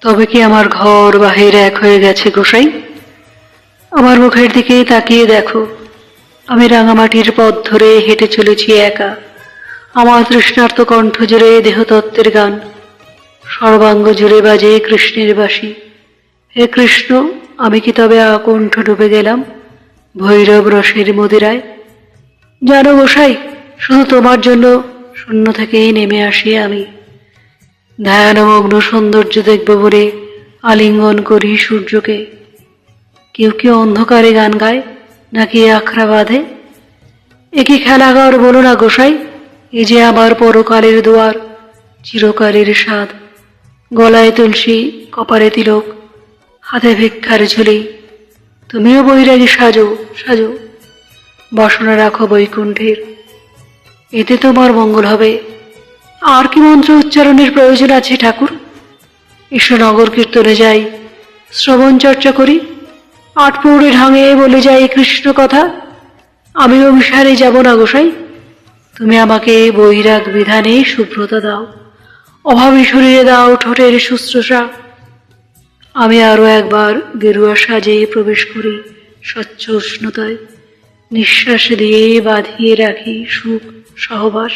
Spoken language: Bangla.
তবে কি আমার ঘর বাহির এক হয়ে গেছে গোসাই? আমার মুখের দিকে তাকিয়ে দেখো। আমি রাঙামাটির পথ ধরে হেঁটে চলেছি একা। আমার তৃষ্ণার্ত কণ্ঠ জুড়ে দেহতত্ত্বের গান। সর্বাঙ্গ জুড়ে বাজে কৃষ্ণের বাসী হে কৃষ্ণ, আমি কি তবে আকণ্ঠ ডুবে গেলাম? ভৈরব রসের মদিরায়। জানো গোসাই, শুধু তোমার জন্য শূন্য থেকেই নেমে আসি আমি। ধ্যানমগ্ন সৌন্দর্য দেখব বলে আলিঙ্গন করি সূর্যকে। কেউ কেউ অন্ধকারে গান গায় নাকি আখড়া বাঁধে? এ কি খেলাঘর বলো না গোসাই, এ যে আমার পরকালের দুয়ার, চিরকালের স্বাদ। গলায় তুলসী, কপালে তিলক, হাতে ভিক্ষার ঝুলি। তুমিও বৈরাগী সাজো সাজো। বাসনা রাখো বৈকুণ্ঠের। এতে তোমার মঙ্গল হবে। আর কি মন্ত্র উচ্চারণের প্রয়োজন আছে, ঠাকুর? এসো নগর কীর্তনে যাই, শ্রবণ চর্চা করি, আট পৌড়ে ঢাঙে বলে যাই কৃষ্ণ কথা। আমি অভিসারে যাব না গোসাই তুমি আমাকে বৈরাগ বিধানে শুভ্রতা দাও, অভাবী শরীরে দাও ঠোঁটের শুশ্রূষা। আমি আরও একবার গেরুয়া সাজে প্রবেশ করি স্বচ্ছ উষ্ণতায়, নিঃশ্বাস দিয়ে বাঁধিয়ে রাখি সুখ, সহবাস।